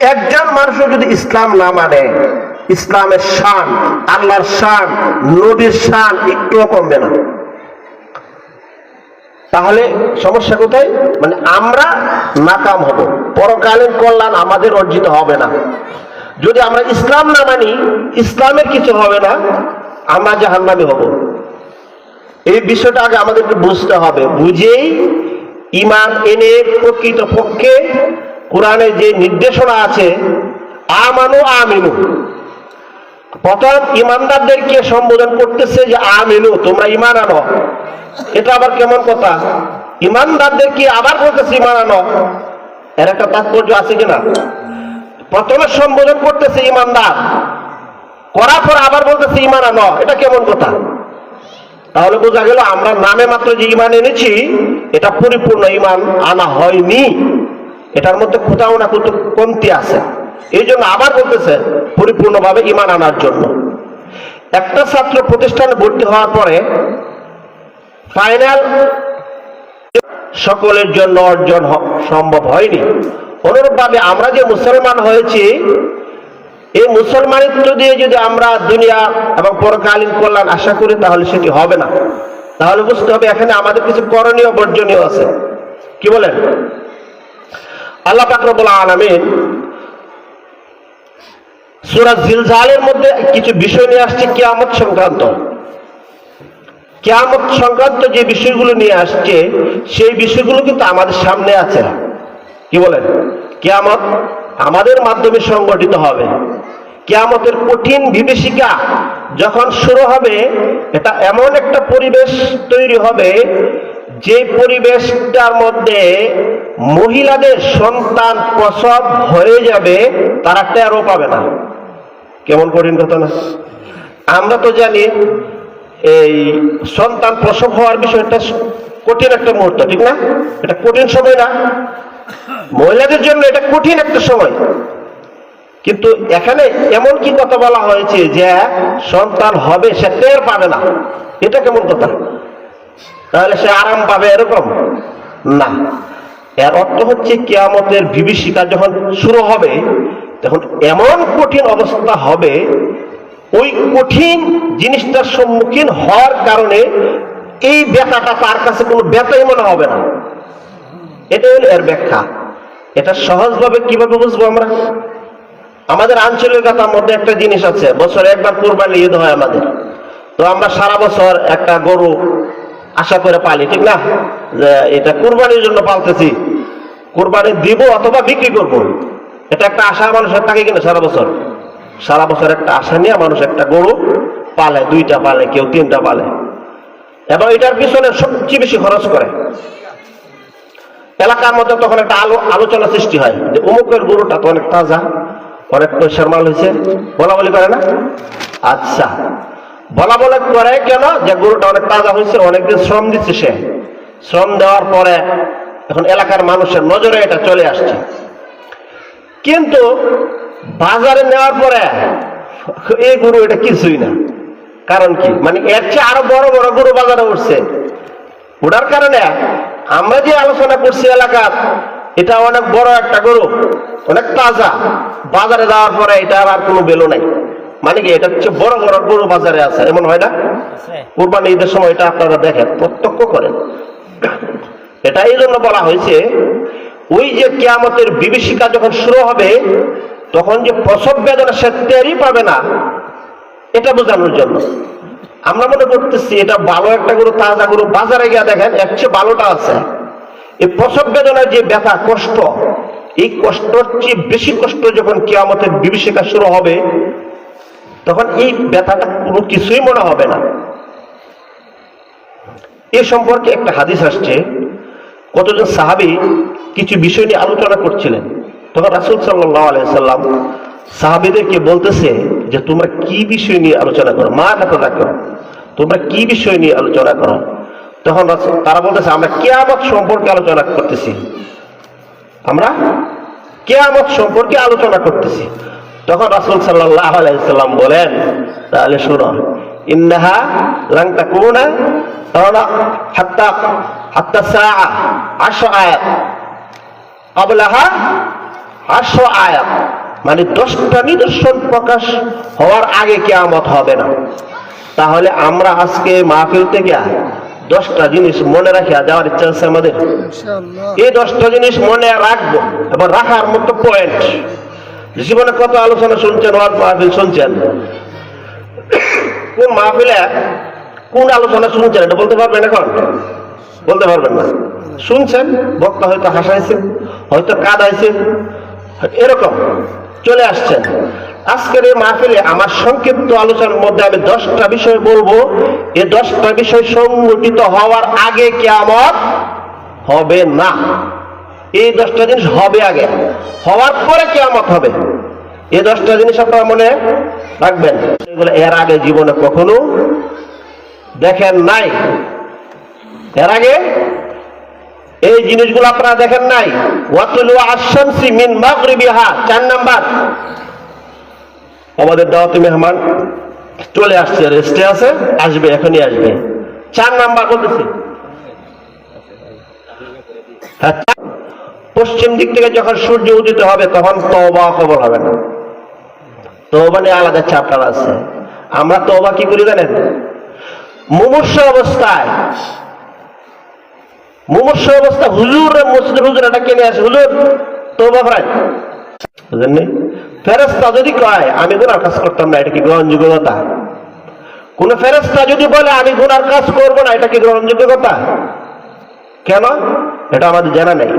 একজন মানুষও যদি ইসলাম না মানে ইসলামের শান, আল্লাহর শান, নবীর শান একটুও কমবে না। তাহলে সমস্যা কোথায়? মানে আমরা নাকাম হব। পরকালীন কল্যাণ আমাদের অর্জিত হবে না। যদি আমরা ইসলাম না মানি, ইসলামের কিছু হবে না, আমরা জাহান্নামী হব। এই বিষয়টা আগে আমাদেরকে বুঝতে হবে। বুঝেই ইমান এনে প্রকৃত পক্ষে কোরআনে যে নির্দেশনা আছে, আমানু আমিনু। প্রথম ইমানদারদেরকে সম্বোধন করতেছে যে আমিনু, তোমরা ইমান আনো। এটা আবার কেমন কথা? ইমানদারদেরকে আবার বলতেছে ইমান আনো। এর একটা তাৎপর্য আছে কিনা? প্রথমে সম্বোধন করতেছে ইমানদার, করার পর আবার বলতেছে ইমান আনো। এটা কেমন কথা? তাহলে বোঝা গেল, আমরা নামে মাত্র যে ইমান এনেছি, এটা পরিপূর্ণ ইমান আনা হয়নি। এটার মধ্যে কোথাও না কোথাও কমতি আছে। এই জন্য আবার বলতেছে, পরিপূর্ণভাবে ইমান আনার জন্য। একটা ছাত্র প্রতিষ্ঠানে ভর্তি হওয়ার পরে ফাইনাল সকলের জন্য অর্জন সম্ভব হয়নি। অনুরূপভাবে আমরা যে মুসলমান হয়েছি, এই মুসলমানিত্ব দিয়ে যদি আমরা দুনিয়া এবং পরকালীন কল্যাণ আশা করি, তাহলে সেটি হবে না। তাহলে বুঝতে হবে, এখানে আমাদের কিছু করণীয় বর্জনীয় আছে। কি বলেন? আল্লাহ পাকরবুল আলমিন সুরা জিলজালের মধ্যে কিছু বিষয় নিয়ে আসছে কিয়ামত সংক্রান্ত। কিয়ামত সংক্রান্ত যে বিষয়গুলো নিয়ে আসছে, সেই বিষয়গুলো কিন্তু আমাদের সামনে আছে। কি বলেন? কিয়ামত আমাদের মাধ্যমে সংগঠিত হবে। কিয়ামতের কঠিন বিভীষিকা যখন শুরু হবে, এটা এমন একটা পরিবেশ তৈরি হবে যে পরিবেশটার মধ্যে মহিলাদের সন্তান প্রসব হয়ে যাবে, তারা টেরও পাবে না। কেমন কঠিন কথা না? আমরা তো জানি এই সন্তান প্রসব হওয়ার বিষয়টা কঠিন একটা মুহূর্ত, ঠিক না? এটা কঠিন সময় না। মহিলাদের জন্য এটা কঠিন একটা সময়। কিন্তু এখানে এমন কি কথা বলা হয়েছে যে সন্তান হবে সে টের পাবে না। এটা কেমন কথা? তাহলে সে আরাম পাবে এরকম? না। এর অর্থ হচ্ছে কেয়ামতের বিভীষিকা যখন শুরু হবে, তখন এমন কঠিন অবস্থা হবে, ওই কঠিন জিনিসটার সম্মুখীন হওয়ার কারণে এই ব্যথাটা তার কাছে কোনো ব্যথাই মনে হবে না। এটা হলো এর ব্যাখ্যা। এটা সহজভাবে কীভাবে বুঝব আমরা? আমাদের আঞ্চলিকতার মধ্যে একটা জিনিস আছে, বছরে একবার কোরবানি ঈদ হয় আমাদের। তো আমরা সারা বছর একটা গরু আশা করে পালি, ঠিক না? যে এটা কোরবানির জন্য পালতেছি। কোরবানি দিব অথবা বিক্রি করব। এটা একটা আশা মানুষের থাকে কিনা সারা বছর? সারা বছর একটা আশা নিয়ে মানুষ একটা গরু পালে, দুইটা পালে, কেউ তিনটা পালে। এবং এটার পিছনে সবচেয়ে বেশি খরচ করে। এলাকার মধ্যে তখন একটা আলো, আলোচনা সৃষ্টি হয় যে অমুকের গরুটা তো অনেক তাজা, অনেক পয়সার মাল হয়েছে বলা বলি করে না? আচ্ছা। বলা বলে করে কেন? যে গরুটা অনেক তাজা হয়েছে, অনেকদিন শ্রম দিচ্ছে সে। শ্রম দেওয়ার পরে এখন এলাকার মানুষের নজরে এটা চলে আসছে। কিন্তু বাজারে নেওয়ার পরে এই গরু এটা কিছুই না। কারণ কি? মানে এর চেয়ে আরও বড় বড় গরু বাজারে উঠছে। ওটার কারণে আমরা যে আলোচনা করছি এলাকার, এটা অনেক বড় একটা গরু, অনেক তাজা। বাজারে যাওয়ার পরে এটার আর কোনো বেলো নাই। মানে কি এটা হচ্ছে বড় বড় গরু বাজারে আছে এমন হয় না? কোরবানি ঈদের সময় এটা আপনারা দেখেন প্রত্যক্ষ করেন। এটা এই জন্য বলা হয়েছে ওই যে কেয়ামতের বিভীষিকা যখন শুরু হবে তখন যে প্রসব বেদনা সে টেরই পাবে না। এটা বোঝানোর জন্য। আমরা মনে করতেছি এটা ভালো একটা গরু তাজা গরু বাজারে গিয়ে দেখেন এর চেয়ে ভালোটা আছে। এই প্রসব বেদনার যে ব্যথা কষ্ট এই কষ্টর চেয়ে বেশি কষ্ট যখন কেয়ামতের বিভীষিকা শুরু হবে তখন এই ব্যথাটা কোনো কিছুই মনে হবে না। এ সম্পর্কে একটা হাদিস আসছে। কতজন সাহাবি কিছু বিষয় নিয়ে আলোচনা করছিলেন। তখন রাসুল সাল্লাহ আলাইসাল্লাম সাহাবিদেরকে বলতেছে যে, তোমরা কি বিষয় নিয়ে আলোচনা করো? মা কথা করো তোমরা কি বিষয় নিয়ে আলোচনা করো? তখন তারা বলতেছে, আমরা কেয়ামত সম্পর্কে আলোচনা করতেছি। আমরা কেয়ামত সম্পর্কে আলোচনা করতেছি। তখন রাসুল সাল্লাহ আলাইসাল্লাম বলেন তাহলে শুনো ইন্নাহা লাংতা কুনা হাত্তা হাত্তা সা আশো আয়াত। আবলাহা আশো আয়াত। মানে দশটা নিদর্শন প্রকাশ হওয়ার আগে কেয়ামত হবে না। তাহলে আমরা আজকে মাহফিল থেকে দশটা জিনিস মনে রাখিয়া যাওয়ার ইচ্ছা আছে আমাদের? এই দশটা জিনিস মনে রাখব এবং রাখার মতো পয়েন্ট জীবনে কত আলোচনা শুনছেন, ওয়াজ মাহফিল শুনছেন? কোন মাহফিলে কোন আলোচনা শুনছেন এটা বলতে পারবেন এখন? বলতে পারবেন না। শুনছেন, বক্তা হয়তো হাসাইছে হয়তো কাঁদাইছে এরকম চলে আসছেন। আজকের এই মাহফিলে আমার সংক্ষিপ্ত আলোচনার মধ্যে আমি দশটা বিষয় বলব। এই দশটা বিষয় সংগঠিত হওয়ার আগে কেমন হবে না। এই দশটা জিনিস হবে আগে। হওয়ার পরে কেয়ামত হবে। এই দশটা জিনিস আপনারা মনে রাখবেন। এর আগে জীবনে কখনো দেখেন নাই। এর আগে এই জিনিসগুলো আপনারা দেখেন নাই। আশামসি মিন চার নাম্বার। আমাদের দাওয়াতি মেহমান চলে আসছে, রেস্টে আছে, আসবে, এখনই আসবে। চার নাম্বার বলতেছি। পশ্চিম দিক থেকে যখন সূর্য উদিত হবে, তখন তওবা কবল হবে না। তওবা নিয়ে আলাদা চ্যাপ্টার আছে। আমরা তওবা কি করি জানেন? মুমূর্ষ অবস্থায়, মুমূর্ষ অবস্থা, হুজুর মসজিদের হুজুর, এটা কিনে আসে? হুজুর, তওবা করেন বুঝলেন? ফেরেস্তা যদি কয়, আমি গুনার কাজ করতাম না, এটা কি গ্রহণযোগ্য কথা কোন ফেরেস্তা যদি বলে, আমি গুনার কাজ করব না, এটা কি গ্রহণযোগ্য কথা কেন? এটা আমাদের জানা নেই।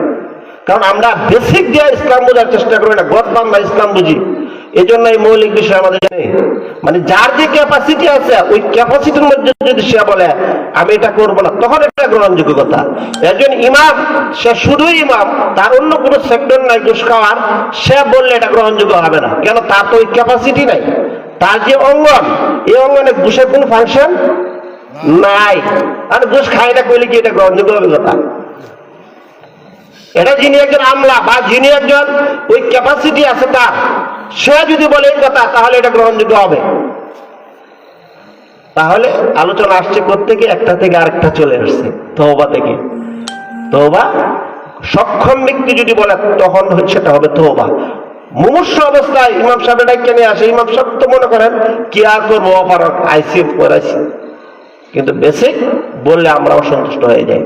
কারণ আমরা বেসিক দিয়ে ইসলাম বোঝার চেষ্টা করি না, গদ বাংলা ইসলাম বুঝি। এই জন্য এই মৌলিক বিষয় আমাদের জানে মানে যার যে ক্যাপাসিটি আছে, ওই ক্যাপাসিটির মধ্যে যদি সে বলে, আমি এটা করব না, তখন এটা গ্রহণযোগ্য কথা। একজন ইমাম, সে শুধুই ইমাম, তার অন্য কোনো সেক্টর নাই ঘুষ খাওয়ার, সে বললে এটা গ্রহণযোগ্য হবে না। কেন? তার তো ওই ক্যাপাসিটি নাই। তার যে অঙ্গন, এই অঙ্গনে ঘুষের কোন ফাংশন নাই। আর ঘুষ খাই না কইলে কি এটা গ্রহণযোগ্য হবে কথা? এটা যিনি একজন আমলা বা যিনি একজন ওই ক্যাপাসিটি আছে তার, সে যদি বলে এই কথা, তাহলে এটা গ্রহণযোগ্য হবে। তাহলে আলোচনা আসছে থেকে একটা থেকে আরেকটা চলে আসছে তহবা থেকে। তহবা সক্ষম ব্যক্তি যদি বলে, তখন হচ্ছে সেটা হবে তহবা মুমূর্ষ অবস্থায় ইমাম সাহেব এটা কেনে আসে, ইমাম সাহেব তো মনে করেন, কি আর করব অপারক আইসি পড়াইছি কিন্তু বেসিক বললে আমরাও সন্তুষ্ট হয়ে যাই।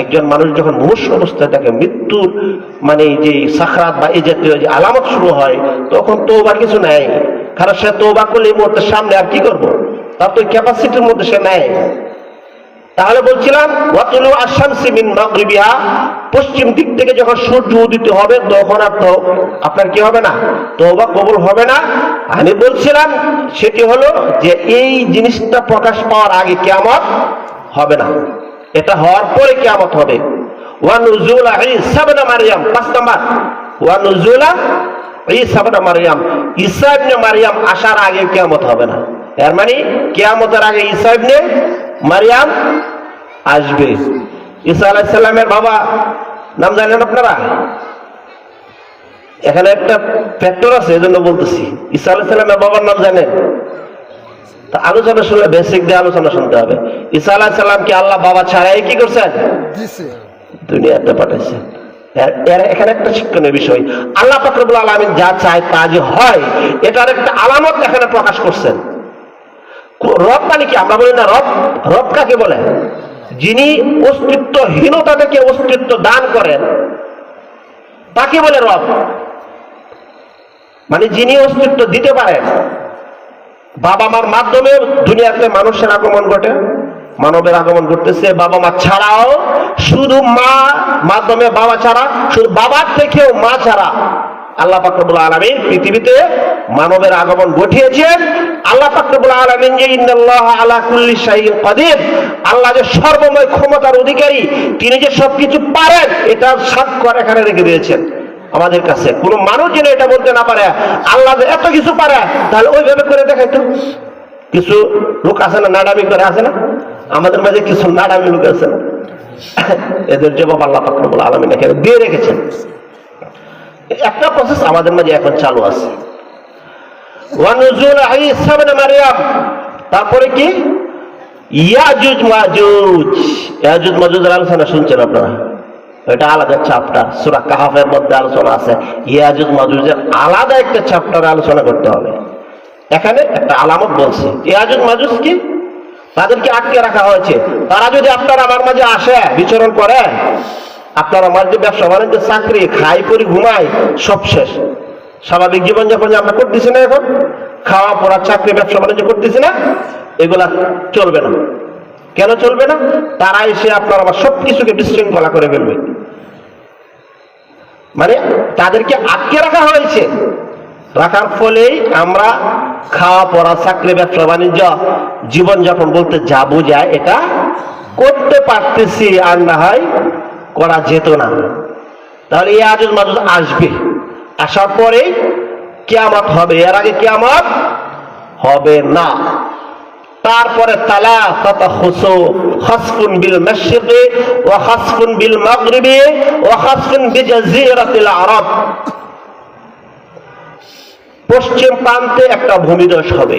একজন মানুষ যখন মুমূর্ষ অবস্থায় থাকে, মৃত্যুর মানে যে সাখরাত বা এই জাতীয় যে আলামত শুরু হয়, তখন তৌবার কিছু নেয়। কারণ সে তৌবা করলে এই সামনে আর কি করব? তার তো ক্যাপাসিটির মধ্যে সে নেয়। তাহলে বলছিলাম পশ্চিম দিক থেকে যখন সূর্য উদিত হবে, তখন আর তো আপনার কি হবে না? তো তওবা কবুল হবে না। আমি বলছিলাম, সেটি হলো যে এই জিনিসটা প্রকাশ পাওয়ার আগে কিয়ামত হবে না। এটা হওয়ার পরে কিয়ামত হবে। মারইয়াম আসার আগে কিয়ামত হবে না। মানে কিয়ামতের আগে মারিয়াম ঈসা বাবা, নাম জানেন আপনারা? এখানে একটা ফ্যাক্টর আছে, এজন্য বলতেছি। ঈসা আলাইহিস সালামের বাবার নাম জানেন? তা আলোচনা শুনলে বেসিক দিয়ে আলোচনা শুনতে হবে। ঈসা আলাইহিস সালামকে আল্লাহ বাবা ছাড়াই কি করছেন? দুনিয়াতে পাঠাইছেন। এখানে একটা শিক্ষণীয় বিষয়। আল্লাহ আলমিন যা চায় তা যে হয় এটার একটা আলামত এখানে প্রকাশ করছেন। রব মানে কি? আমরা বলি না রব রব কাকে বলে? যিনি অস্তিত্বহীনতা থেকে অস্তিত্ব দান করেন। তাকে বলে রব। মানে যিনি অস্তিত্ব দিতে পারেন। বাবা মার মাধ্যমে দুনিয়াতে মানুষের আগমন ঘটে, মানবের আগমন ঘটতেছে। বাবা মা ছাড়াও শুধু মা মাধ্যমে, বাবা ছাড়া, শুধু বাবার থেকেও মা ছাড়া আল্লাহ পাকরবুল আলমিন পৃথিবীতে মানবের আগমন ঘটিয়েছেন। আল্লাহ পাকরবুল আলমিন যে ইন্নাল্লাহ আলা কুল্লি শাইইন কাদির, আল্লাহ যে সর্বময় ক্ষমতার অধিকারী, তিনি যে সবকিছু পারেন, এটা স্বাক্ষর এখানে রেখে দিয়েছেন। আমাদের কাছে। কোনো মানুষ যেন এটা বলতে না পারে, আল্লাহ যে এত কিছু পারে, তাহলে ওইভাবে করে দেখাই তো কিছু লোক আছে না, নাডামি করে আছে না? আমাদের মাঝে কিছু নাডামি লোক আছে না? এদের জবাব আল্লাহ পাকরবুল আলমিন এখানে দিয়ে রেখেছেন। একটা প্রসেস আমাদের মাঝে এখন চালু আছে। তারপরে কি? ইয়াজুজ মাজুজ। ইয়াজুজ মাজুজের আলোচনা শুনছেন আপনারা। এটা আলাদা চ্যাপ্টার সুরা কাহাফের মধ্যে আলোচনা আছে। ইয়াজুজ মাজুজের আলাদা একটা চ্যাপ্টার আলোচনা করতে হবে। এখানে একটা আলামত বলছে। ইয়াজুজ মাজুজ কি? তাদেরকে আটকে রাখা হয়েছে। তারা যদি আপনার আমার মাঝে আসে, বিচরণ করে, আপনার আমার যে ব্যবসা বাণিজ্য চাকরি, খাই করি ঘুমাই, সব শেষ। স্বাভাবিক জীবনযাপন যে আমরা করতেছি না এখন, খাওয়া, পড়া, চাকরি, ব্যবসা বাণিজ্য করতেছি না, এগুলা চলবে না। কেন চলবে না? তারা এসে আপনার আবার সব কিছুকে বিশৃঙ্খলা করে ফেলবে। মানে তাদেরকে আটকে রাখা হয়েছে। রাখার ফলেই আমরা খাওয়া, পড়া, চাকরি, ব্যবসা, বাণিজ্য, জীবনযাপন বলতে যা বোঝায় এটা করতে পারতেছি আর না হয় করা যেত না। তাহলে এই আজল মাজুজ আসবে। আসার পরে কেয়ামত হবে। এর আগে কেয়ামত হবে না। তারপরে তালা তথা খুসু, খসফুন বিল মশরিকি ওয়া খসফুন বিল মাগরিবি ওয়া খসফুন বিজাজিরাতিল আরব। পশ্চিম প্রান্তে একটা ভূমিধস হবে,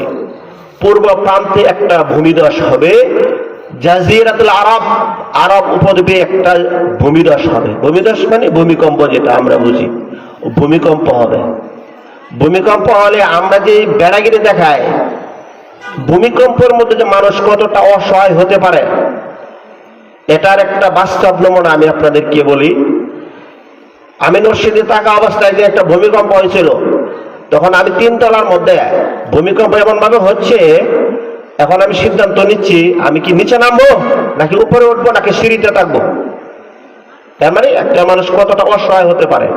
পূর্ব প্রান্তে একটা ভূমিধস হবে জাজিরাতুল আরব আরব উপদ্বীপে একটা ভূমিধস হবে। ভূমিধস মানে ভূমিকম্প যেটা আমরা বুঝি। ভূমিকম্প হবে। ভূমিকম্প হলে আমরা যে বেড়াগিরি দেখাই ভূমিকম্পের মধ্যে যে মানুষ কতটা অসহায় হতে পারে, এটার একটা বাস্তব নমুনা আমি আপনাদেরকে বলি। আমি নরসিংদী থাকা অবস্থায় যে একটা ভূমিকম্প হয়েছিল, তখন আমি তিনতলার মধ্যে, ভূমিকম্প এমন ভাবে হচ্ছে, এখন আমি সিদ্ধান্ত নিচ্ছি, আমি কি নিচে নামবো, নাকি উপরে উঠবো, নাকি সিঁড়িতে থাকব? তার মানে একটা মানুষ কতটা অসহায় হতে পারে?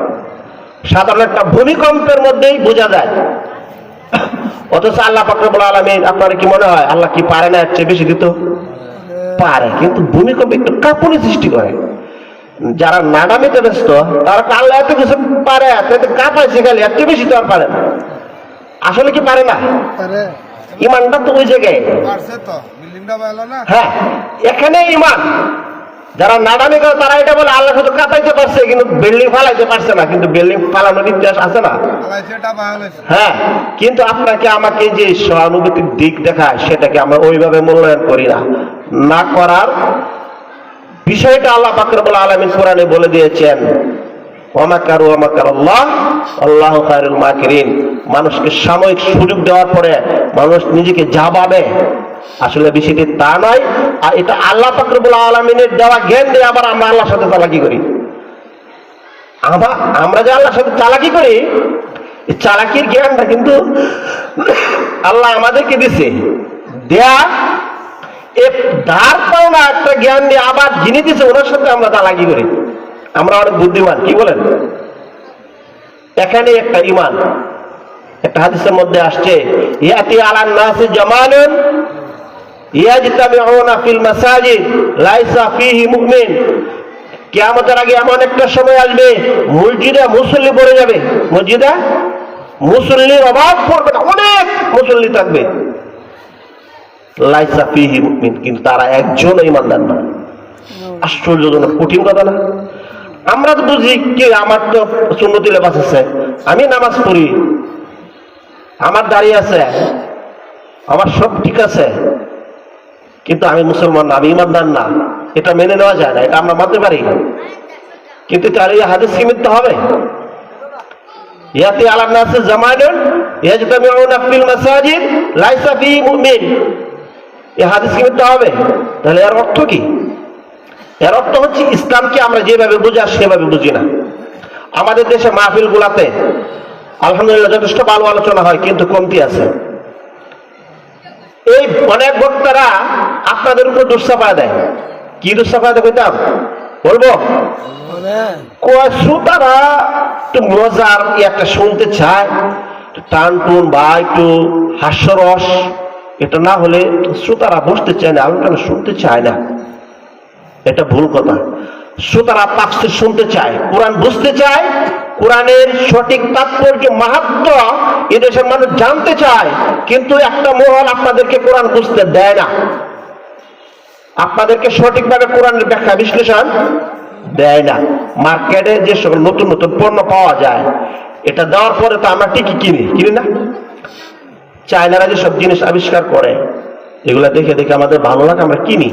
সাধারণ একটা ভূমিকম্পের মধ্যেই বোঝা যায়। অথচ আল্লাহ পাকরবুল আলমিন আপনার কি মনে হয়? আল্লাহ কি পারে না? চেয়ে বেশি দিত? পারে। কিন্তু ভূমিকম্প একটু কাঁপুনি সৃষ্টি করে। যারা নাডামিতে ব্যস্ত তারা তো আল্লাহ এত কিছু পারে এত কাঁপাইছে খালি এত বেশি তো আর পারে না। আসলে কি পারে না? ইমানটা তো ওই জায়গায়। হ্যাঁ এখানে ইমান। যারা নাডামি করে তারা এটা বলে আল্লাহ শুধু কাঁপাইতে পারছে কিন্তু বিল্ডিং ফালাইতে পারছে না কিন্তু বিল্ডিং ফালানোর ইতিহাস আছে না? হ্যাঁ কিন্তু আপনাকে আমাকে যে সহানুভূতির দিক দেখায় সেটাকে আমরা ওইভাবে মূল্যায়ন করি না। না করার বিষয়টা আল্লাহ পাকরবুল আলমিন কোরআনে বলে দিয়েছেন মানুষকে সাময়িক সুযোগ দেওয়ার পরে মানুষ নিজেকে যা পাবে আসলে বিষয়টি তা নয়। আর এটা আল্লাহ ফাকরবুল আলমিনের দেওয়া জ্ঞান দিয়ে আবার আমরা আল্লাহর সাথে চালাকি করি। আমরা আমরা যে আল্লাহর সাথে চালাকি করি চালাকির জ্ঞানটা কিন্তু আল্লাহ আমাদেরকে দিছে। দেয়া, এ ধার পাওনা একটা জ্ঞান দিয়ে আবার যিনি দিছে, ওনার সাথে আমরা চালাকি করি। আমরা অনেক বুদ্ধিমান কি বলেন? এখানে একটা ইমান একটা হাদিসের মধ্যে আসছে ইয়াতি আলান নাসি জামানুন ইয়াজতামিউনা ফিল মাসাজিদ লাইসা ফিহি মুমিন। কিয়ামতের আগে এমন একটা সময় আসবে মসজিদে মুসল্লি পড়ে যাবে। মসজিদে মুসল্লির অভাব পড়বে না অনেক মুসল্লি থাকবে। লাইসা ফিহি মুমিন কিন্তু তারা একজন ইমানদার না। আশ্চর্যজনক কঠিন কথা না? আমরা তো বুঝি কি, আমার তো সুন্নতি লেবাস আছে। আমি নামাজ পড়ি। আমার দাঁড়িয়ে আছে। আমার সব ঠিক আছে। কিন্তু আমি মুসলমান না, আমি ইমানদার না। এটা মেনে নেওয়া যায় না, এটা আমরা মানতে পারি। কিন্তু তার এই হাদিস কি হবে? ইয়াতি আলাম নাসে জামানুন ইয়াজতামিউনা ফিল মাসাজিদ লাইসা ফি মুমিন। এই হাদিস কি হবে? তাহলে এর অর্থ কি? এর অর্থ হচ্ছে ইসলামকে আমরা যেভাবে বুঝি সেভাবে বুঝি না। আমাদের দেশে মাহফিল গুলাতে আলহামদুলিল্লাহ যথেষ্ট ভালো আলোচনা হয়, কিন্তু কমতি আছে। এই অনেক বক্তারা আপনাদের উপর দুঃসাফা দেয়। কি দুঃসাফা দেয় কইতাম? বলব? শ্রোতারা একটু মজার একটা শুনতে চায় টান টুন বা একটু হাস্যরস, এটা না হলে শ্রোতারা বসতে চায় না আলোচনা শুনতে চায় না? এটা ভুল কথা। শ্রোতারা তাফসির শুনতে চায়, কোরআন বুঝতে চায়, কোরআনের সঠিক তাৎপর্য মাহাত্ম এদেশের মানুষ জানতে চায়, কিন্তু একটা মহল আপনাদেরকে কোরআন বুঝতে দেয় না। আপনাদেরকে সঠিকভাবে কোরআনের ব্যাখ্যা বিশ্লেষণ দেয় না। মার্কেটে যে সকল নতুন নতুন পণ্য পাওয়া যায়, এটা দেওয়ার পরে তো আমরা ঠিকই কিনি কিনি না। চায়নারা যে সব জিনিস আবিষ্কার করে, এগুলা দেখে দেখে আমাদের ভালো লাগে, আমরা কিনি।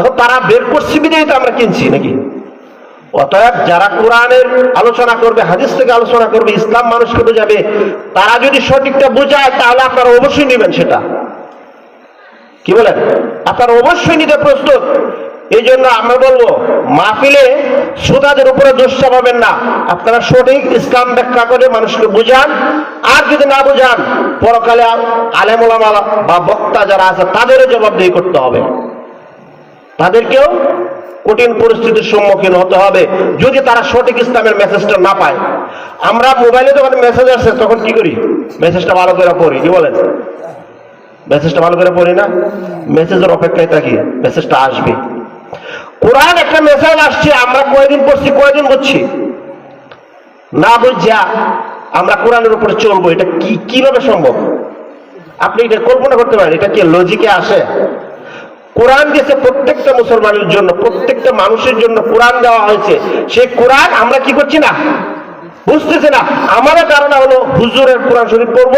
এখন তারা বের করছে বিদেই তো আমরা কিনছি নাকি? অতএব যারা কোরআনের আলোচনা করবে, হাদিস থেকে আলোচনা করবে, ইসলাম মানুষকে বোঝাবে, তারা যদি সঠিকটা বোঝায়, তাহলে আপনারা অবশ্যই নেবেন সেটা। কি বলেন? আপনারা অবশ্যই নিতে প্রস্তুত। এই জন্য আমরা বলব, মাহফিলে শ্রোতাদের উপরে দোষ চাপাবেন না। আপনারা সঠিক ইসলাম ব্যাখ্যা করে মানুষকে বুঝান, আর যদি না বুঝান, পরকালে আলেমুলামা বা বক্তা যারা আছে, তাদেরও জবাবদিহি করতে হবে। তাদেরকেও কঠিন পরিস্থিতির সম্মুখীন হতে হবে। যদি তারা সঠিক ইসলামের মেসেজটা না পায়, আমরা মোবাইলে যখন মেসেজ আসে, তখন কি করি? মেসেজটা ভালো করে পড়ি, কি বলেন? মেসেজটা ভালো করে পড়ি না? মেসেজের অপেক্ষায় থাকি মেসেজটা আসবে। কোরআন একটা মেসেজ আসছে, আমরা কয়দিন পড়ছি, কয়দিন বুঝছি? না বুঝা, আমরা কোরআনের উপরে চলবো, এটা কি কীভাবে সম্ভব? আপনি এটা কল্পনা করতে পারেন, এটা কি লজিকে আসে? কোরআন দিয়েছে প্রত্যেকটা মুসলমানের জন্য, প্রত্যেকটা মানুষের জন্য কোরআন দেওয়া হয়েছে। সেই কোরআন আমরা কি করছি না? বুঝতেছি না। আমাদের ধারণা হলো, হুজুরের কোরআন শরীফ পড়ব,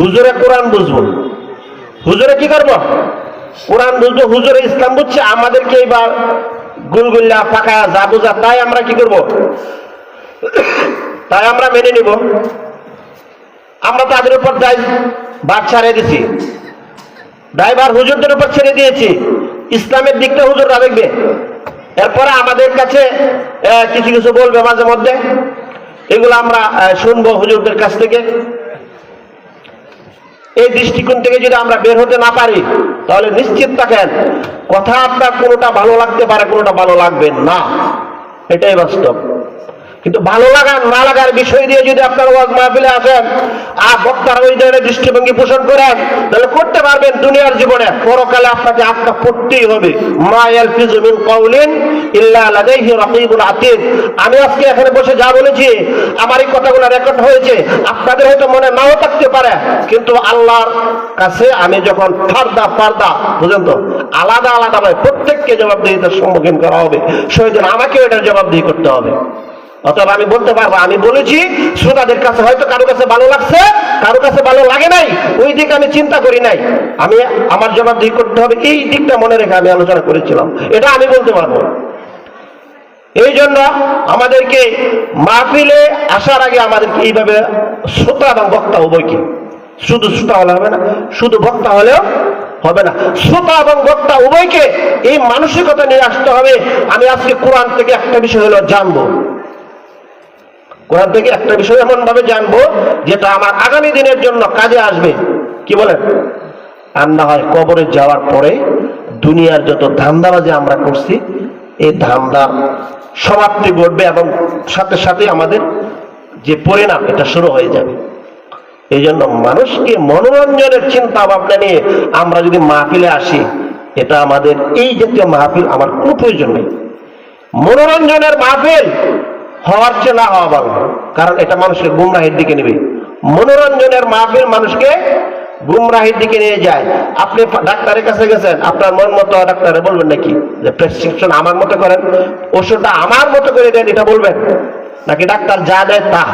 হুজুরের কোরআন বুঝব। হুজুরে কি করব? কোরআন বুঝব, হুজুরে ইসলাম বুঝছে, আমাদেরকে এইবার গুলগুল্লা যা বুঝা তাই আমরা কি করব? তাই আমরা মেনে নিব। আমরা তাদের উপর দায়, বাদ ছাড়িয়ে দিছি। ড্রাইভার হুজুরদের উপর ছেড়ে দিয়েছি। ইসলামের দিকটা হুজুররা দেখবে। এরপরে আমাদের কাছে কিছু কিছু বলবে মাঝে মধ্যে। এগুলো আমরা শুনব হুজুরদের কাছ থেকে। এই দৃষ্টিকোণ থেকে যদি আমরা বের হতে না পারি, তাহলে নিশ্চিত থাকেন, কথা আপনার কোনোটা ভালো লাগতে পারে, কোনোটা ভালো লাগবে না। এটাই বাস্তব। কিন্তু ভালো লাগার না লাগার বিষয় দিয়ে যদি আপনার ওয়াজ মাহফিলে আসেন, আর বক্তারা ওই ধরনের দৃষ্টিভঙ্গি পোষণ করেন, তাহলে করতে পারবেন দুনিয়ার জীবনে। পরকালে আপনাকে আত্মা পড়তেই হবে। মা ইয়ালফিজু মিন কাউলিন ইল্লা লাদাইহি আতীদ আমি আজকে এখানে বসে যা বলেছি, আমার এই কথাগুলো রেকর্ড হয়েছে। আপনাদের হয়তো মনে নাও থাকতে পারে, কিন্তু আল্লাহর কাছে আমি যখন ফার্দা ফার্দা বুঝেন তো আলাদা আলাদা ভাবে প্রত্যেককে জবাবদিহিতার সম্মুখীন করা হবে। সেদিন আমাকেও এটার জবাবদিহি করতে হবে। অতএব আমি বলতে পারব, আমি বলেছি, শ্রোতাদের কাছে হয়তো কারও কাছে ভালো লাগছে, কারও কাছে ভালো লাগে নাই, ওই দিক আমি চিন্তা করি নাই। আমি, আমার জবাবদিহি করতে হবে, এই দিকটা মনে রেখে আমি আলোচনা করেছিলাম। এটা আমি বলতে পারব। এই জন্য আমাদেরকে মাহফিলে আসার আগে আমাদেরকে এইভাবে শ্রোতা এবং বক্তা উভয়কে শুধু শ্রোতা হলে হবে না, শুধু বক্তা হলেও হবে না। শ্রোতা এবং বক্তা উভয়কে এই মানসিকতা নিয়ে আসতে হবে। আমি আজকে কোরআন থেকে একটা বিষয় হলো জানব। কোরআন থেকে একটা বিষয় এমন ভাবে জানব, যেটা আমার আগামী দিনের জন্য কাজে আসবে। কি বলেন? আর না হয় কবরে যাওয়ার পরে দুনিয়ার যত ধান্দাবাজি আমরা করছি, এই ধান্দার সমাপ্তি ঘটবে এবং সাথে সাথে আমাদের যে পরিণাম, এটা শুরু হয়ে যাবে। এই জন্য মানুষকে মনোরঞ্জনের চিন্তা ভাবনা নিয়ে আমরা যদি মাহফিলে আসি, এটা আমাদের এই জাতীয় মাহফিল আমার কোনো প্রয়োজন নেই। মনোরঞ্জনের মাহফিল হওয়ার চেয়ে না হওয়া ভালো। কারণ এটা মানুষকে গুমরাহের দিকে নেবে। মনোরঞ্জনের মাহফিল মানুষকে গুমরাহের দিকে নিয়ে যায়। আপনি ডাক্তারের কাছে গেছেন, আপনার মন মতো ডাক্তারে বলবেন নাকি? যে প্রেসক্রিপশন আমার মতো করেন, ওষুধটা আমার মতো করে দেন, এটা বলবেন। নাকি ডাক্তার যা দেয় তা?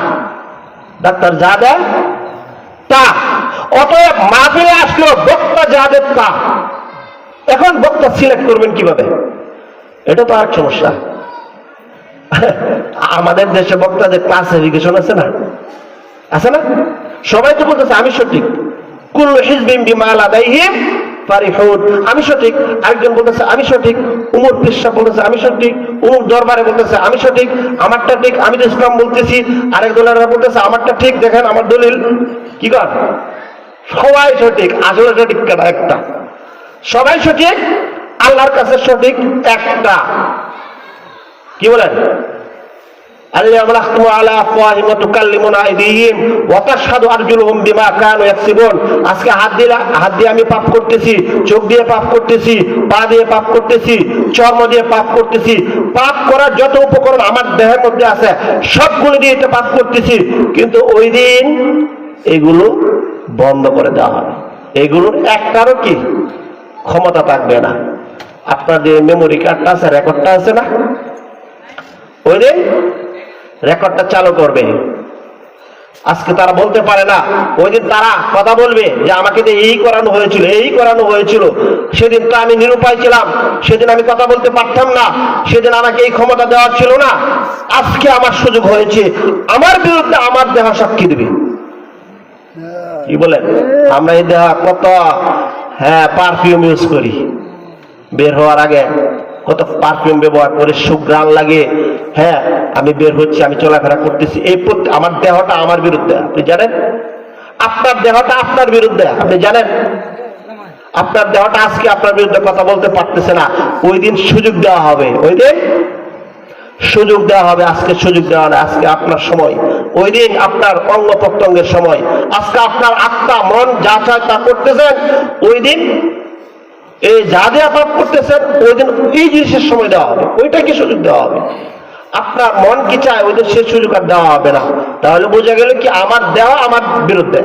ডাক্তার যা দেয় তা। অতএব মাহফিলে আসলো বক্তা যা দেয় তা। এখন বক্তা সিলেক্ট করবেন কীভাবে? এটা তো আর সমস্যা। আমাদের দেশে বক্তাদের ক্লাসিফিকেশন আছে না? আছে না? সবাই তো বলতেছে, আমি সঠিক। কুল হিজবিম বিমা লাদাইহিম ফারিহুন। আমি সঠিক। আরেকজন বলতেছে, আমি সঠিক। উমর পিসা বলতেছে, আমি সঠিক। উমর দরবারে বলতেছে, আমি সঠিক। আমারটা ঠিক। আমি তো ইসলাম বলতেছি। আরেক দলেরা বলতেছে, আমারটা ঠিক। দেখেন আমার দলিল। কি কর? সবাই সঠিক। আসলে সঠিক কেন একটা? সবাই সঠিক? আল্লাহর কাছে সঠিক একটা। কি বলেন? আজকে হাত দিয়ে হাত দিয়ে আমি পাপ করতেছি, চোখ দিয়ে পাপ করতেছি, পা দিয়ে পাপ করতেছি, চর্ম দিয়ে পাপ করতেছি, পাপ করার যত উপকরণ আমার দেহের আছে, সবগুলো দিয়ে এটা পাপ করতেছি, কিন্তু ওই দিন এগুলো বন্ধ করে দেওয়া হবে। এগুলোর একটারও কি? ক্ষমতা থাকবে না। আপনার যে মেমোরি কার্ডটা আছে রেকর্ডটা আছে না? ওই রেকর্ডটা চালু করবে। আজকে তারা বলতে পারে না। ওই দিন তারা কথা বলবে যে, আমাকে দিয়ে এই করানো হয়েছিল, এই করানো হয়েছিল, সেদিন তো আমি নিরুপায় ছিলাম, সেদিন আমি কথা বলতে পারতাম না, সেদিন আমাকে এই ক্ষমতা দেওয়া ছিল না। আজকে আমার সুযোগ হয়েছে। আমার বিরুদ্ধে আমার দেহ সাক্ষী দেবে। কি বলেন? আমরা এই দেহ কত হ্যাঁ পারফিউম ইউজ করি। বের হওয়ার আগে কত পারফিউম ব্যবহার করে সুগ্রাণ লাগে। হ্যাঁ আমি বের হচ্ছি, আমি চলাফেরা করতেছি। এই প্রত্যেক- আমার দেহটা আমার বিরুদ্ধে, আপনি জানেন? আপনার দেহটা আপনার বিরুদ্ধে, আপনি জানেন? আপনার দেহটা আজকে আপনার বিরুদ্ধে কথা বলতে পারতেছে না। ওই দিন সুযোগ দেওয়া হবে, ওই দিন সুযোগ দেওয়া হবে, আজকে সুযোগ দেওয়া না, আজকে আপনার সময়। ওই দিন আপনার অঙ্গ প্রত্যঙ্গের সময়। আজকে আপনার আত্মা, মন যা চায় তা করতেছেন, ওই দিন এই যা দেওয়া পাপ করতেছেন, ওই দিন এই জিনিসের সময় দেওয়া হবে। ওইটাকে সুযোগ দেওয়া হবে। আপনার মন কি চায়, ওই দিন সে সুযোগ আর দেওয়া হবে না। তাহলে বোঝা গেল কি, আমার দেওয়া আমার বিরুদ্ধে।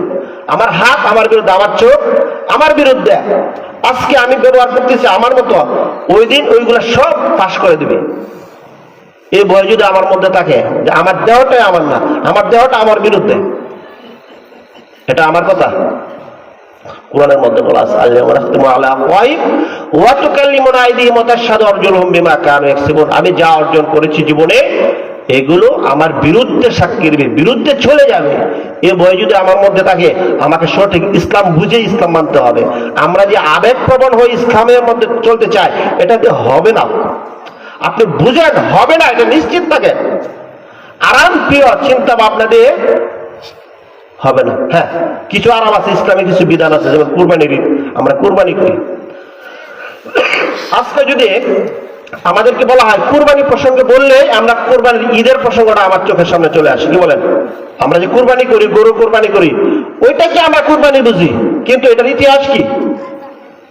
আমার হাত আমার বিরুদ্ধে, আমার চোখ আমার বিরুদ্ধে। আজকে আমি ব্যবহার করতেছি আমার মতো। ওই দিন ওইগুলো সব পাশ করে দিবে। এই ভয় যদি আমার মধ্যে থাকে, যে আমার দেহটাই আমার না, আমার দেহটা আমার বিরুদ্ধে। এটা আমার কথা। কোরআনের মধ্যে বলা আছে, আল্লাহ আলা ওয়া আইদিহিম ওয়া তাশহাদু আরজুলুহুম বিমা কানু ইয়াকসিবুন। আমি যা অর্জন করেছি জীবনে, এগুলো আমার বিরুদ্ধে সাক্ষী দিবে, বিরুদ্ধে চলে যাবে। এ ভয় যদি আমার মধ্যে থাকে, আমাকে সঠিক ইসলাম বুঝে ইসলাম মানতে হবে। আমরা যে আবেগপ্রবণ হয়ে ইসলামের মধ্যে চলতে চাই এটাতে হবে না। আপনি বুঝেন, হবে না, এটা নিশ্চিত থাকেন আরাম প্রিয়, চিন্তা ভাবনা দিয়ে হবে না। হ্যাঁ কিছু আরাম আছে, ইসলামে কিছু বিধান আছে, যেমন কুরবানির আমরা কুরবানি করি। আজকে যদি আমাদেরকে বলা হয় কুরবানি প্রসঙ্গে বললে আমরা কুরবানির ঈদের প্রসঙ্গটা আমার চোখের সামনে চলে আসে, কি বলেন? আমরা যে কুরবানি করি, গরু কুরবানি করি ওইটাকে আমরা কুরবানি বুঝি? কিন্তু এটার ইতিহাস কি?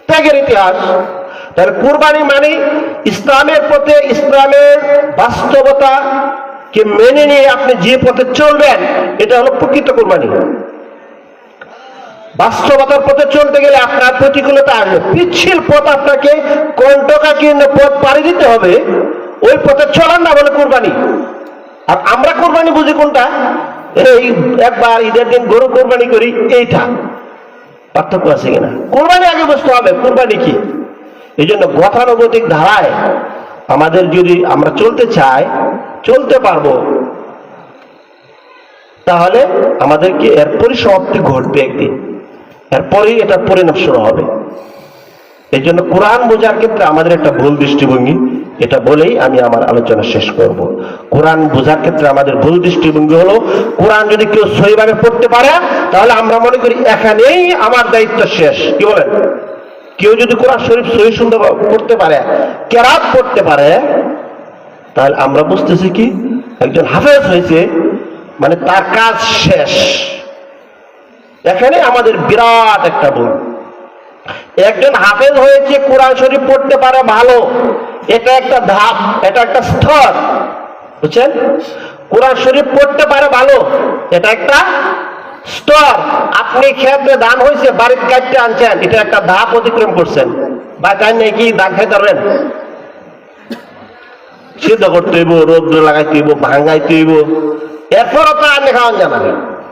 ত্যাগের ইতিহাস। তাহলে কুরবানি মানে ইসলামের পথে ইসলামের বাস্তবতা কে মেনে নিয়ে আপনি যে পথে চলবেন, এটা হলো প্রকৃত কুরবানি। বাস্তবতার পথে চলতে গেলে আপনার প্রতিকূলতা আসবে। পিচ্ছিল পথ আপনাকে কণ্টকাকীর্ণ পথ পাড়ি দিতে হবে, ওই পথে চলার না বলে কুরবানি। আর আমরা কোরবানি বুঝি কোনটা? এই একবার ঈদের দিন গরু কোরবানি করি, এইটা। পার্থক্য আছে কিনা? কোরবানি আগে বুঝতে হবে, কোরবানি কি? এই জন্য গতানুগতিক ধারায় আমাদের যদি আমরা চলতে চাই চলতে পারব। তাহলে আমাদেরকে এর পরিসমাপ্তি ঘটবে একদিন? এরপরেই এটা পরিণাম শুরু হবে। এই জন্য কোরআন বোঝার ক্ষেত্রে আমাদের একটা ভুল দৃষ্টিভঙ্গি, এটা বলেই আমি আমার আলোচনা শেষ করব। কোরআন বোঝার ক্ষেত্রে আমাদের ভুল দৃষ্টিভঙ্গি হলো, কোরআন যদি কেউ সহিভাবে পড়তে পারে, তাহলে আমরা মনে করি এখানেই আমার দায়িত্ব শেষ। কি বলেন? কেউ যদি কোরআন শরীফ সহি সুন্দর পড়তে পারে, কেরাত পড়তে পারে তাহলে আমরা বুঝতেছি কি? একজন হাফেজ হয়েছে মানে তার কাজ শেষ। এখানে আমাদের বিরাট একটা ভুল। একজন হাফেজ হয়েছে, কোরআন শরীফ পড়তে পারে ভালো। এটা একটা ধাপ, এটা একটা স্তর। বুঝছেন? কোরআন শরীফ পড়তে পারে ভালো, এটা একটা স্তর। আপনি ক্ষেত্রে দান হয়েছে বাড়ির কাটতে আনছেন, এটা একটা ধাপ অতিক্রম করছেন। বা তাই নাকি দান খাইতে পারবেন? সিদ্ধ করতে হইব, রোদ্র লাগাইতে হইব, ভাঙ্গাইতে হইব। এরপরও তো আনে খাওয়ান জানা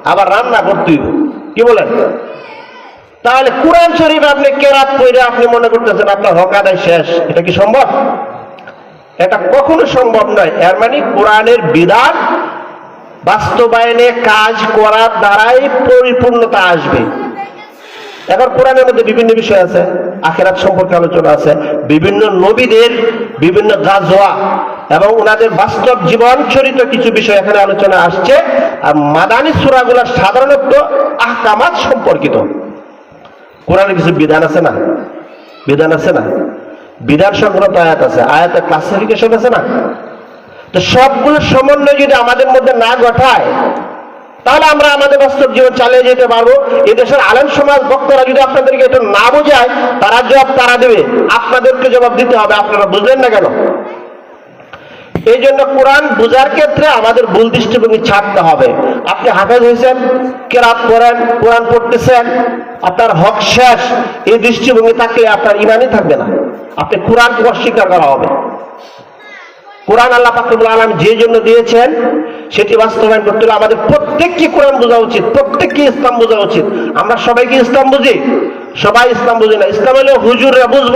আবার রান্না করতে হইব। কি বলেন? তাহলে কোরআন শরীফ আপনি কেরাত পড়ে আপনি মনে করতেছেন আপনার হক শেষ। এটা কি সম্ভব? এটা কখনো সম্ভব নয়। এর মানে কোরআনের বিধান বাস্তবায়নে কাজ করার দ্বারাই পরিপূর্ণতা আসবে। এখন কোরআনের মধ্যে বিভিন্ন বিষয় আছে, আখেরাত সম্পর্কে আলোচনা আছে, বিভিন্ন নবীদের বিভিন্ন গাজোয়া এবং ওনাদের বাস্তব জীবন চরিত কিছু বিষয় এখানে আলোচনা আসছে। আর মাদানী সুরাগুলা সাধারণত আহকামাত সম্পর্কিত। কোরআনে কিছু বিধান আছে না? বিধান আছে না? বিধান সংক্রান্ত আয়াত আছে। আয়াতের ক্লাসিফিকেশন আছে না? তো সবগুলো সমন্বয় যদি আমাদের মধ্যে না ঘটায় তাহলে আমরা আমাদের বাস্তব জীবন চালিয়ে যেতে পারব। এই দেশের আলেম সমাজ বক্তারা যদি আপনাদেরকে এটা না বোঝায়, তারা জবাব তারা দেবে। আপনাদেরকে জবাব দিতে হবে, আপনারা বুঝলেন না কেন? এই জন্য কোরআন বোঝার ক্ষেত্রে আমাদের ভুল দৃষ্টিভঙ্গি ছাড়তে হবে। আপনি হাফেজ হয়েছেন, কেরাত করেন কোরআন পড়তেছেন, আপনার হক শেষ। এই দৃষ্টিভঙ্গি থাকলে আপনার ইমানই থাকবে না। আপনি কোরআন অস্বীকার করা হবে। কোরআন আল্লাহ পাকুল আলম যে জন্য দিয়েছেন, সেটি বাস্তবায়ন করতে হলে আমাদের প্রত্যেককে কোরআন বোঝা উচিত, প্রত্যেককে ইসলাম বোঝা উচিত। আমরা সবাইকে ইসলাম বুঝি? সবাই ইসলাম বুঝি না। ইসলাম হলে হুজুররা বুঝব,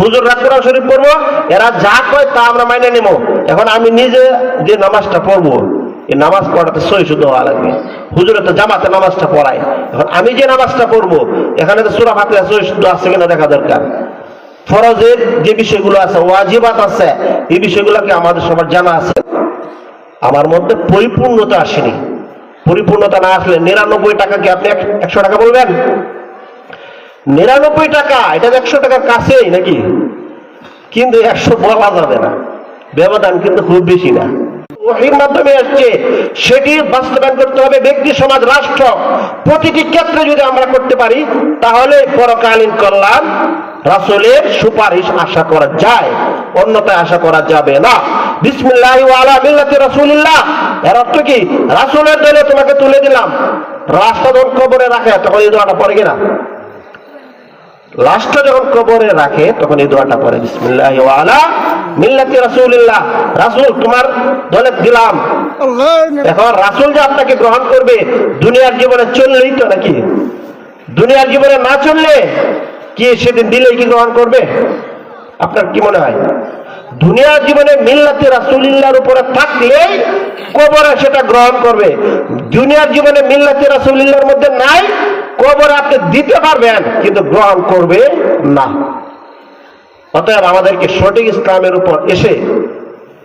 হুজুররা কোরআন শরীফ পড়ব, এরা যা কয় তা আমরা মাইনে নেব। এখন আমি নিজে যে নামাজটা পড়ব, এই নামাজ পড়াতে সই শুদ্ধ হওয়া লাগবে। হুজুরে তো জামাতে নামাজটা পড়ায়। এখন আমি যে নামাজটা পড়ব, এখানে তো সুরা ফাতে সই শুদ্ধ আছে কিনা দেখা দরকার। ফরজের যে বিষয়গুলো আছে, ওয়াজিবাত আছে, এই বিষয়গুলো কি আমাদের সবার জানা আছে। আমার মধ্যে পরিপূর্ণতা আসেনি। পরিপূর্ণতা না আসলে নিরানব্বই টাকা কি আপনি এক- একশো টাকা বলবেন? নিরানব্বই টাকা, এটা একশো টাকার কাছেই নাকি? কিন্তু একশো বলা যাবে না। ব্যবধান কিন্তু খুব বেশি না। ওহির মাধ্যমে আসছে সেটি বাস্তবায়ন করতে হবে ব্যক্তি, সমাজ, রাষ্ট্র। প্রতিটি ক্ষেত্রে যদি আমরা করতে পারি, তাহলে পরকালীন কল্যাণ রাসূলের সুপারিশ আশা করা যায়, অন্যথায় আশা করা যাবে না। বিসমিল্লাহ আলা মিল্লাতি রাসূলিল্লাহ। এর অর্থ কি? রাসূলের দলে তোমাকে তুলে দিলাম। যখন কবরে রাখে, তখন এই দোয়াটা পড়ে কিনা? লাস্টে যখন কবরে রাখে তখন এই দোয়াটা পড়ে বিসমিল্লাহ আলা মিল্লাতি রাসূলিল্লাহ। রাসূল তোমার দলে দিলাম। এখন রাসূল যে আপনাকে গ্রহণ করবে দুনিয়ার জীবনে চললেই তো নাকি? দুনিয়ার জীবনে না চললে কি সেদিন দিলেই কি গ্রহণ করবে? আপনার কি মনে হয়? দুনিয়ার জীবনে মিল্লাতে রাসূলিল্লাহর উপরে থাকলে কবরে সেটা গ্রহণ করবে। দুনিয়ার জীবনে মিল্লাতে রাসূলিল্লাহর মধ্যে নাই কবরে আপনি দিতে পারবেন কিন্তু গ্রহণ করবে না। অতএব আমাদেরকে সঠিক ইসলামের উপর এসে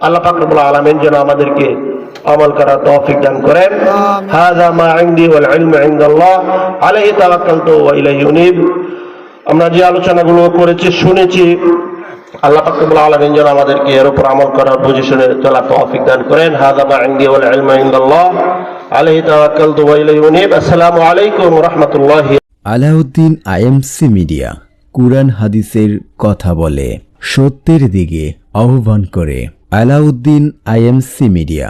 আল্লাহ ফাকরুল আলমের যেন আমাদেরকে আমল করার তৌফিক দান করেন। হাযা মা ইনদি ওয়াল ইলমু ইনদাল্লাহ। আলাইহি তাওয়াক্কালতু ওয়া ইলাইহি উনীব। আমরা যে আলোচনাগুলো করেছি শুনেছি আল্লাহ পাকুল আলমিন যেন আমাদেরকে এর উপর আমল করার পজিশনে চলার তৌফিক দান করেন। মা ইনদি ওয়াল ইলমা ইনদাল্লাহ। আলাইহি তাওয়াক্কালতু ওয়া ইলাইহি উনীব। আসসালামু আলাইকুম ওয়া রাহমাতুল্লাহি। আলাউদ্দিন আইএমসি মিডিয়া, কুরআন হাদিসের কথা বলে, সত্যের দিকে আহ্বান করে। Alauddin IMC media.